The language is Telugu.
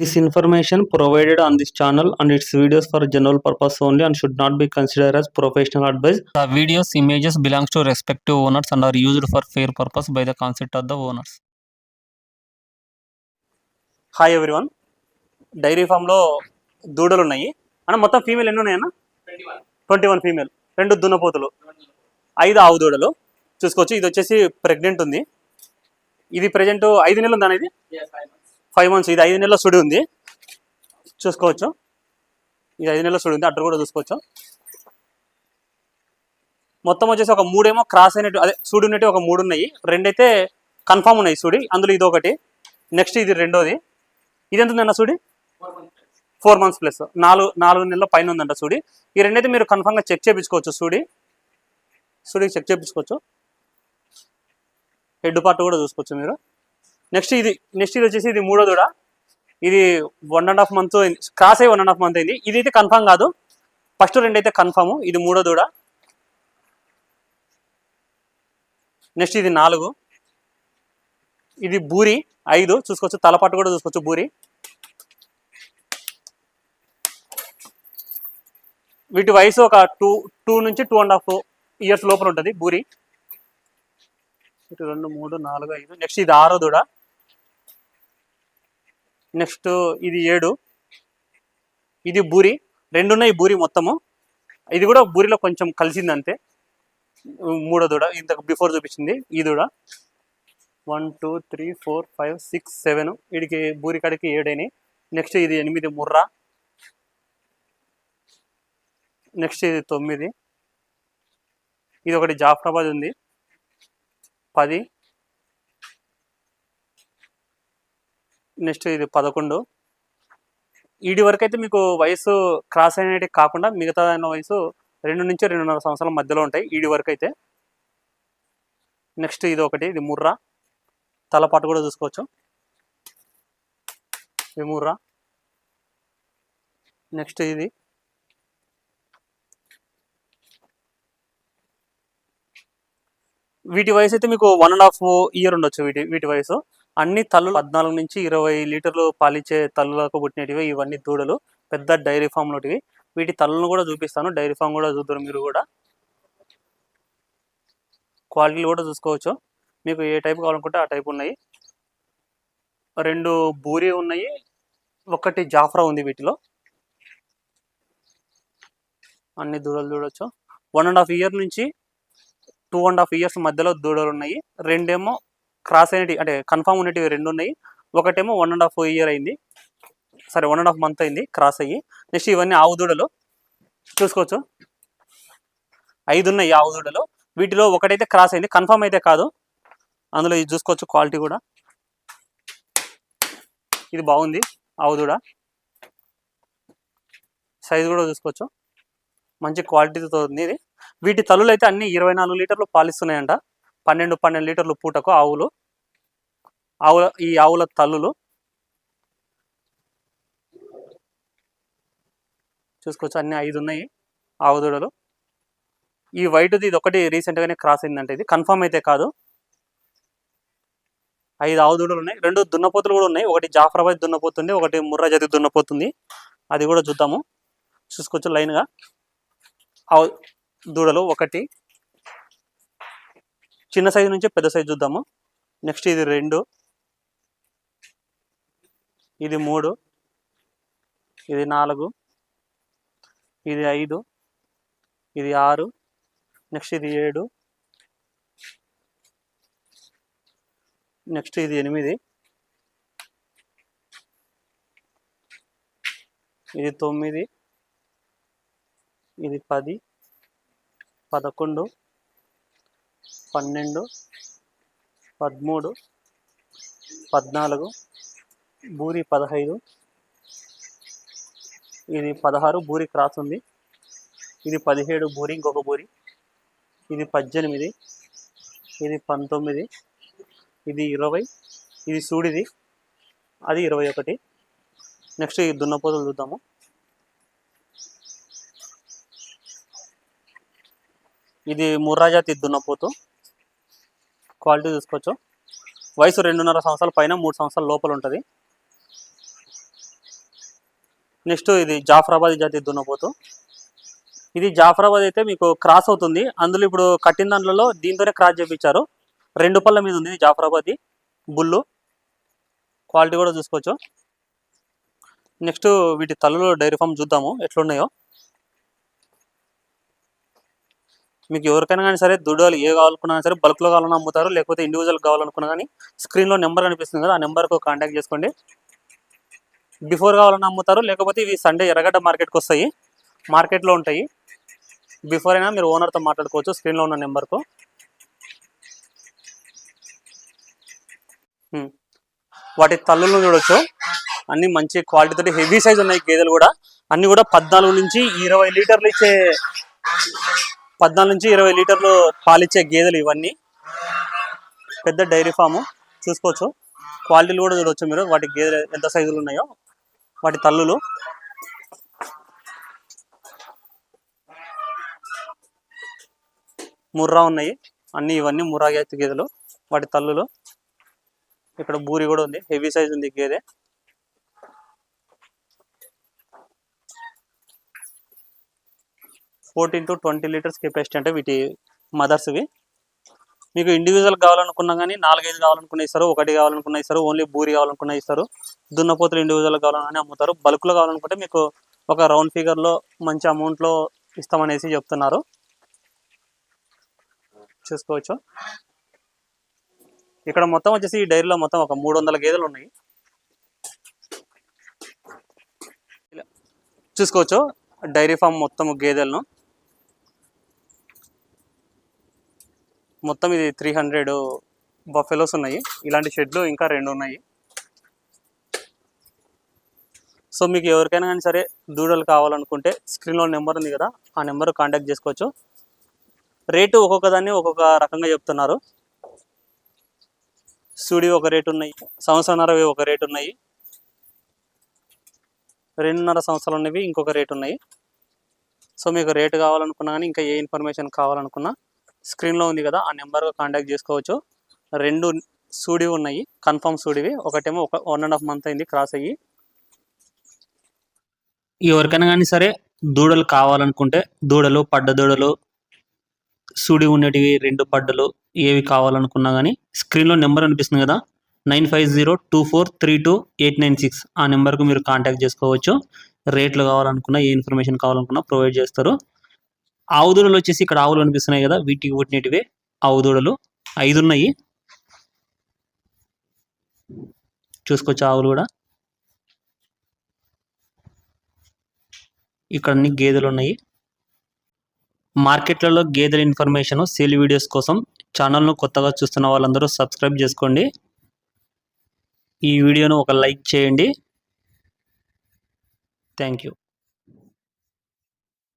This information provided on this channel and its videos for general purpose only and should not be considered as professional advice. The videos images belongs to respective owners and are used for fair purpose by the consent of the owners. Hi everyone dairy ఫామ్లో దూడలు ఉన్నాయి అన్న మొత్తం ఫీమేల్ ఎన్ని ఉన్నాయన్న ట్వంటీ వన్ ఫీమేల్ రెండు దున్నపోతులు ఐదు ఆవు దూడలు చూసుకోవచ్చు ఇది వచ్చేసి ప్రెగ్నెంట్ ఉంది ఇది ప్రజెంట్ ఐదు నెలలు ఉందా ఇది ఫైవ్ మంత్స్ ఇది ఐదు నెలల సుడి ఉంది. చూసుకోవచ్చు. ఇది ఐదు నెలల సుడి ఉంది అడ్డు కూడా చూసుకోవచ్చు. మొత్తం వచ్చేసి ఒక మూడేమో క్రాస్ అయినట్టు అదే సుడి ఉన్నట్టు ఒక మూడు ఉన్నాయి. రెండైతే కన్ఫామ్ ఉన్నాయి సుడి అందులో ఇది ఒకటి. నెక్స్ట్ ఇది రెండోది. ఇది ఎంత ఉందన్న సుడి? Four months plus. నాలుగు నాలుగు నెలల పైన ఉందంట సుడి. ఈ రెండైతే మీరు కన్ఫామ్గా చెక్ చేయించుకోవచ్చు సుడి. సూడి చెక్ చేయించుకోవచ్చు హెడ్ పార్ట్ కూడా చూసుకోవచ్చు మీరు. నెక్స్ట్ ఇది నెక్స్ట్ ఇది వచ్చేసి ఇది మూడో దూడ. ఇది one and half month cross అయ్యి వన్ అండ్ హాఫ్ మంత్ అయింది. ఇది అయితే కన్ఫామ్ కాదు. ఫస్ట్ రెండు అయితే కన్ఫామ్ ఇది మూడో దూడ. నెక్స్ట్ ఇది నాలుగు. ఇది బూరి ఐదు. చూసుకోవచ్చు. తలపాటు కూడా చూసుకోవచ్చు బూరి. వీటి వయసు ఒక టూ టూ నుంచి టూ అండ్ హాఫ్ ఇయర్స్ లోపల ఉంటుంది బూరి. ఇటు రెండు మూడు నాలుగు ఐదు. నెక్స్ట్ ఇది ఆరో దూడ. నెక్స్ట్ ఇది ఏడు. ఇది బూరి. రెండున్నాయి బూరి మొత్తము. ఇది కూడా బూరిలో కొంచెం కలిసింది అంతే మూడో దూడ. ఇంతకు బిఫోర్ చూపించింది. ఈ దూడ. One two three four five six seven వీడికి బూరి కాడికి ఏడైనాయి. నెక్స్ట్ ఇది ఎనిమిది ముర్రా. నెక్స్ట్ ఇది తొమ్మిది. ఇది ఒకటి జాఫరాబాద్ ఉంది. పది. నెక్స్ట్ ఇది పదకొండు. ఈడి వరకు అయితే మీకు వయసు క్రాస్ అయినట్టు కాకుండా మిగతా దాని వయసు రెండు నుంచి రెండున్నర సంవత్సరాల మధ్యలో ఉంటాయి ఈడి వరకు అయితే నెక్స్ట్ ఇది ఒకటి ఇది ముర్రా. తలపాటు కూడా చూసుకోవచ్చు. ఇది ముర్రా. నెక్స్ట్ ఇది. వీటి వయసు అయితే మీకు వన్ అండ్ హాఫ్ ఇయర్ ఉండొచ్చు వీటి వీటి వయసు. అన్ని తల్లు పద్నాలుగు నుంచి ఇరవై లీటర్లు పాలిచ్చే తల్లులకు పుట్టినటివి ఇవన్నీ దూడలు. పెద్ద డైరీ ఫామ్ లోటివి. వీటి తల్లును కూడా చూపిస్తాను. డైరీ ఫామ్ కూడా చూద్దరు మీరు కూడా. క్వాలిటీలు కూడా చూసుకోవచ్చు. మీకు ఏ టైప్ కావాలనుకుంటే ఆ టైప్ ఉన్నాయి. రెండు బూరి ఉన్నాయి. ఒకటి జాఫ్రా ఉంది వీటిలో. అన్ని దూడలు చూడొచ్చు. వన్ అండ్ హాఫ్ ఇయర్ నుంచి టూ అండ్ హాఫ్ ఇయర్స్ మధ్యలో దూడలు ఉన్నాయి. రెండేమో క్రాస్ అయినవి అంటే కన్ఫామ్ ఉన్నటివి రెండు ఉన్నాయి ఒకటేమో వన్ అండ్ హాఫ్ ఇయర్ అయింది. సరే వన్ అండ్ హాఫ్ మంత్ అయింది క్రాస్ అయ్యి. నెక్స్ట్ ఇవన్నీ ఆవు దూడలు. చూసుకోవచ్చు. ఐదు ఉన్నాయి ఆవు దూడలు. వీటిలో ఒకటైతే క్రాస్ అయింది. కన్ఫామ్ అయితే కాదు. అందులో ఇది చూసుకోవచ్చు క్వాలిటీ కూడా. ఇది బాగుంది. ఆవు దూడ. సైజు కూడా చూసుకోవచ్చు. మంచి క్వాలిటీతో ఉంది ఇది. వీటి తల్లులు అయితే అన్ని ఇరవై నాలుగు లీటర్లు పాలిస్తున్నాయంట. పన్నెండు పన్నెండు లీటర్లు పూటకు ఆవులు ఆవుల ఈ ఆవుల తల్లులు. చూసుకోవచ్చు అన్ని ఐదు ఉన్నాయి ఆవు దూడలు. ఈ వైట్ది ఇది ఒకటి రీసెంట్గానే క్రాస్ అయిందంటే ఇది. కన్ఫర్మ్ అయితే కాదు. ఐదు ఆవు దూడలు ఉన్నాయి. రెండు దున్నపోతులు కూడా ఉన్నాయి. ఒకటి జాఫరాబాద్ దున్నపోతుంది ఒకటి ముర్రా జతి దున్నపోతుంది అది కూడా చూద్దాము. చూసుకోవచ్చు లైన్గా. ఆవు దూడలు ఒకటి చిన్న సైజు నుంచి పెద్ద సైజు చూద్దాము. నెక్స్ట్ ఇది రెండు. ఇది మూడు. ఇది నాలుగు. ఇది ఐదు. ఇది ఆరు. నెక్స్ట్ ఇది ఏడు. నెక్స్ట్ ఇది ఎనిమిది. ఇది తొమ్మిది. ఇది పది. పదకొండు. పన్నెండు పదమూడు పద్నాలుగు బూరి పదహైదు ఇది పదహారు బూరి క్రాస్ ఉంది. ఇది పదిహేడు బూరి ఇంకొక బూరి. ఇది పద్దెనిమిది ఇది పంతొమ్మిది ఇది ఇరవై ఇది సూడిది అది ఇరవై ఒకటి. నెక్స్ట్ ఈ దున్నపోతులు చూద్దాము. ఇది ముర్రాజాతి దున్నపోతు. క్వాలిటీ చూసుకోవచ్చు. వయసు రెండున్నర సంవత్సరాల పైన మూడు సంవత్సరాల లోపల ఉంటుంది. నెక్స్ట్ ఇది జాఫరాబాద్ జాతి దున్నపోతు. ఇది జాఫరాబాద్ అయితే మీకు క్రాస్ అవుతుంది. అందులో ఇప్పుడు కట్టిన దాంట్లో దీంతోనే క్రాస్ చేపించారు. రెండు పళ్ళ మీద ఉంది ఇది జాఫరాబాద్ బుల్లు. క్వాలిటీ కూడా చూసుకోవచ్చు. నెక్స్ట్ వీటి తల్లులు డైరీ ఫామ్ చూద్దాము ఎట్లున్నాయో. మీకు ఎవరికైనా కానీ సరే దుడ్డోలు ఏ కావాలనుకున్నా సరే బల్క్లో కావాలని అమ్ముతారు లేకపోతే ఇండివిజువల్ కావాలనుకున్నా కానీ స్క్రీన్లో నెంబర్ కనిపిస్తుంది కదా ఆ నెంబర్కు కాంటాక్ట్ చేసుకోండి. బిఫోర్ కావాలని అమ్ముతారు లేకపోతే ఇవి సండే ఎర్రగడ్డ మార్కెట్కి వస్తాయి. మార్కెట్లో ఉంటాయి. బిఫోర్ అయినా మీరు ఓనర్తో మాట్లాడుకోవచ్చు స్క్రీన్లో ఉన్న నెంబర్కు వాటి తల్లులను చూడొచ్చు. అన్ని మంచి క్వాలిటీ తోటి హెవీ సైజ్ ఉన్నాయి గేదెలు కూడా. అన్ని కూడా పద్నాలుగు నుంచి ఇరవై లీటర్లు ఇచ్చే పద్నాలుగు నుంచి ఇరవై లీటర్లు పాలిచ్చే గేదెలు ఇవన్నీ. పెద్ద డైరీ ఫాము. చూసుకోవచ్చు. క్వాలిటీలు కూడా చూడవచ్చు మీరు. వాటి గేదెలు ఎంత సైజులు ఉన్నాయో. వాటి తల్లులు. ముర్రా ఉన్నాయి. అన్ని ఇవన్నీ ముర్రా జాతి గేదెలు. వాటి తల్లులు. ఇక్కడ బూరి కూడా ఉంది. హెవీ సైజ్ ఉంది గేదె. Fourteen to twenty litres capacity అంటే వీటి మదర్స్వి మీకు ఇండివిజువల్ కావాలనుకున్నా కానీ నాలుగైదు కావాలనుకున్న ఇస్తారు ఒకటి కావాలనుకున్న ఇస్తారు ఓన్లీ బూరి కావాలనుకున్న ఇస్తారు దున్నపోతులు ఇండివిజువల్ కావాలని అమ్ముతారు. బల్క్లో కావాలనుకుంటే మీకు ఒక రౌండ్ ఫిగర్లో మంచి అమౌంట్లో ఇస్తామనేసి చెప్తున్నారు. చూసుకోవచ్చు. ఇక్కడ మొత్తం వచ్చేసి ఈ డైరీలో మొత్తం ఒక మూడు వందల గేదెలు ఉన్నాయి. చూసుకోవచ్చు. డైరీ ఫామ్ మొత్తం గేదెలను. మొత్తం ఇది త్రీ హండ్రెడ్ బఫెలోస్ ఉన్నాయి. ఇలాంటి షెడ్లు ఇంకా రెండు ఉన్నాయి. సో మీకు ఎవరికైనా కానీ సరే దూడలు కావాలనుకుంటే స్క్రీన్లో నెంబర్ ఉంది కదా ఆ నెంబర్ కాంటాక్ట్ చేసుకోవచ్చు. రేటు ఒక్కొక్క దాన్ని ఒక్కొక్క రకంగా చెప్తున్నారు. స్టూడియో ఒక రేటు ఉన్నాయి సంవత్సరంన్నరవి ఒక రేటు ఉన్నాయి. రెండున్నర సంవత్సరాలు ఉన్నవి ఇంకొక రేటు ఉన్నాయి. సో మీకు రేటు కావాలనుకున్నా కానీ ఇంకా ఏ ఇన్ఫర్మేషన్ కావాలనుకున్నా స్క్రీన్లో ఉంది కదా ఆ నెంబర్గా కాంటాక్ట్ చేసుకోవచ్చు. రెండు సూడివి ఉన్నాయి కన్ఫర్మ్ సూడివి. ఒకటేమో ఒక వన్ అండ్ హాఫ్ మంత్ అయింది క్రాస్ అయ్యి. ఎవరికైనా కానీ సరే దూడలు కావాలనుకుంటే దూడలు పడ్డ దూడలు సూడి ఉండేటివి రెండు పడ్డలు ఏవి కావాలనుకున్నా కానీ స్క్రీన్లో నెంబర్ అనిపిస్తుంది కదా nine five zero two four three two eight nine six. ఆ నెంబర్కు మీరు కాంటాక్ట్ చేసుకోవచ్చు. రేట్లు కావాలనుకున్నా ఏ ఇన్ఫర్మేషన్ కావాలనుకున్నా ప్రొవైడ్ చేస్తారు. ఆవు దూడలు వచ్చేసి ఇక్కడ ఆవులు అనిపిస్తున్నాయి కదా వీటికి పుట్టినటివే ఆవు దూడలు ఐదు ఉన్నాయి చూసుకోవచ్చు ఆవులు కూడా. ఇక్కడ అన్ని గేదెలు ఉన్నాయి. మార్కెట్లలో గేదెల ఇన్ఫర్మేషన్ సేల్ వీడియోస్ కోసం ఛానల్ను కొత్తగా చూస్తున్న వాళ్ళందరూ సబ్స్క్రైబ్ చేసుకోండి. ఈ వీడియోను ఒక లైక్ చేయండి. Thank you.